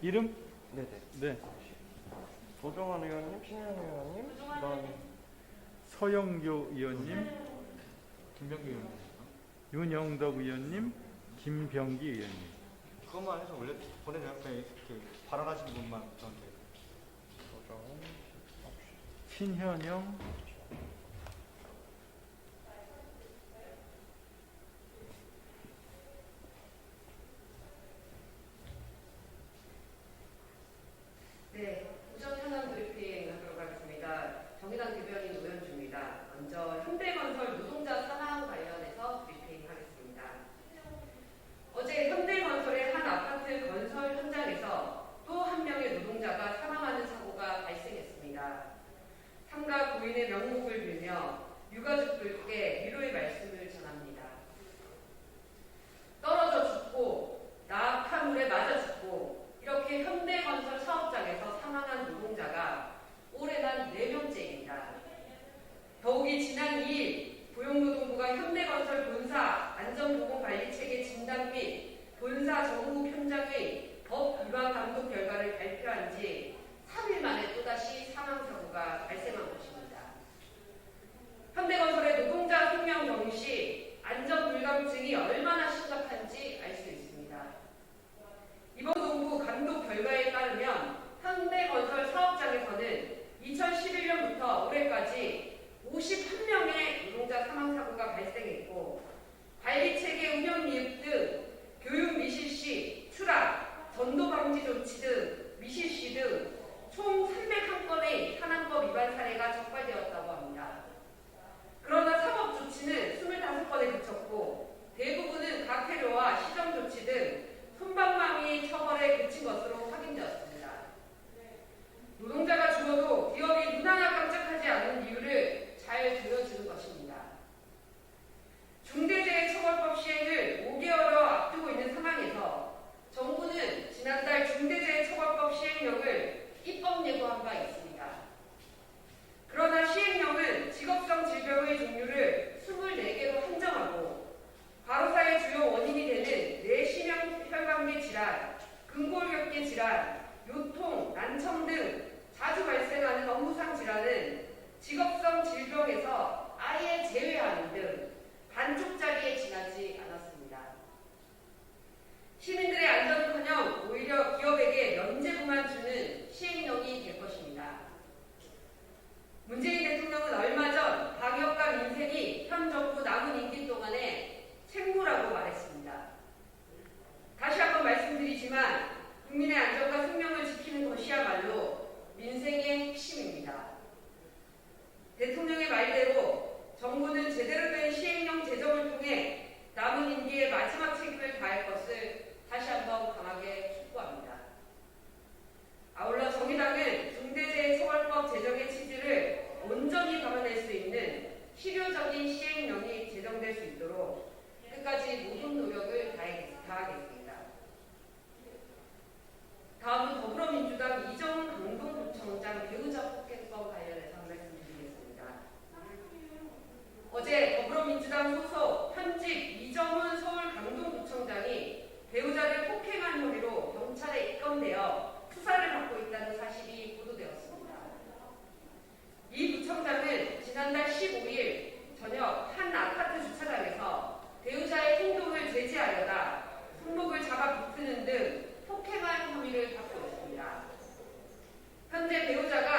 이름? 네네. 네. 조정환 의원님, 신현 의원님, 그다음에 서영교 의원님, 김병기 의원님. 윤영덕 의원님, 김병기 의원님. 그것만 해서 원래 보내줘요. 그냥 이렇게 발언하시는 분만 저한테. 조정 신현영, 네, 우선 현안 브리핑 하도록 하겠습니다. 정의당 대변인 오현주입니다. 먼저 현대건설 노동자 사망 관련해서 브리핑하겠습니다. 어제 현대건설의 한 아파트 건설 현장에서 또 한 명의 노동자가 사망하는 사고가 발생했습니다. 삼가 고인의 명목을 빌며 유가족들께 위로의 말씀을 전합니다. 떨어져 죽고 나악한 물에 맞아 죽고 이렇게 현대건설 사업장에서 사망한 노동자가 올해만 4명째입니다. 더욱이 지난 2일 고용노동부가 현대건설 본사 안전보건관리체계 진단 및 정부 편장의 법 위반 감독 결과를 발표한 지 3일 만에 또다시 사망사고가 발생한 것입니다. 현대건설의 노동자 생명 경시 안전 불감증이 얼마나 심각한지 알 수 있습니다. 이번 농부 감독 결과에 따르면 현대건설 사업장에서는 2011년부터 올해까지 51명의 노동자 사망 사고가 발생했고 관리체계 운영 미흡 등 교육 미실시, 추락, 전도 방지 조치 등 미실시 등 총 301건의 산안법 위반 사례가 적발되었다고 합니다. 그러나 사법 조치는 25건에 그쳤고 대부분은 가태료와 시정 조치 등 손방망이 처벌에 그친 것으로 확인되었습니다. 노동자가 죽어도 기업이 눈 하나 깜짝하지 않는 이유를 잘 들어주는 것입니다. 중대재해처벌법 시행을 5개월여 앞두고 있는 상황에서 정부는 지난달 중대재해처벌법 시행령을 바 있습니다. 그러나 시행령은 직업성 질병의 종류를 24개로 한정하고 과로사의 주요 원인이 되는 뇌신경 혈관계 질환, 근골격계 질환, 요통, 난청 등 자주 발생하는 업무상 질환은 직업성 질병에서 아예 제외하는 등 반쪽짜리에 지나지 않았습니다. 시민들의 안전은커녕 오히려 기업에게 면제부만 주는 시행령이 될 것입니다. 문재인 대통령은 얼마 전 방역과 민생이 현 정부 남은 임기 동안의 책무라고 말했습니다. 다시 한번 말씀드리지만 국민의 안전과 생명을 지키는 것이야말로 민생의 핵심입니다. 대통령의 말대로 정부는 제대로 된 시행령 제정을 통해 남은 임기의 마지막 책임을 다할 것을 다시 한번 강하게 촉구합니다. 아울러 정의당은 중대재해처벌법 제정의 취지를 온전히 담아낼 수 있는 실효적인 시행령이 제정될 수 있도록 끝까지 모든 노력을 다하겠- 다하겠습니다. 다음은 더불어민주당 이정훈 강동구청장 배우자 폭행법 관련해서 한 말씀 드리겠습니다. 어제 더불어민주당 소속 현직 이정훈 서울 강동구청장이 배우자를 폭행한 혐의로 경찰에 입건되어 수사를 받고 있다는 사실이 보도되었습니다. 이 구청장은 지난달 15일 저녁 한 아파트 주차장에서 배우자의 행동을 제지하려다 손목을 잡아 붙이는 등 폭행한 혐의를 받고 있습니다. 현재 배우자가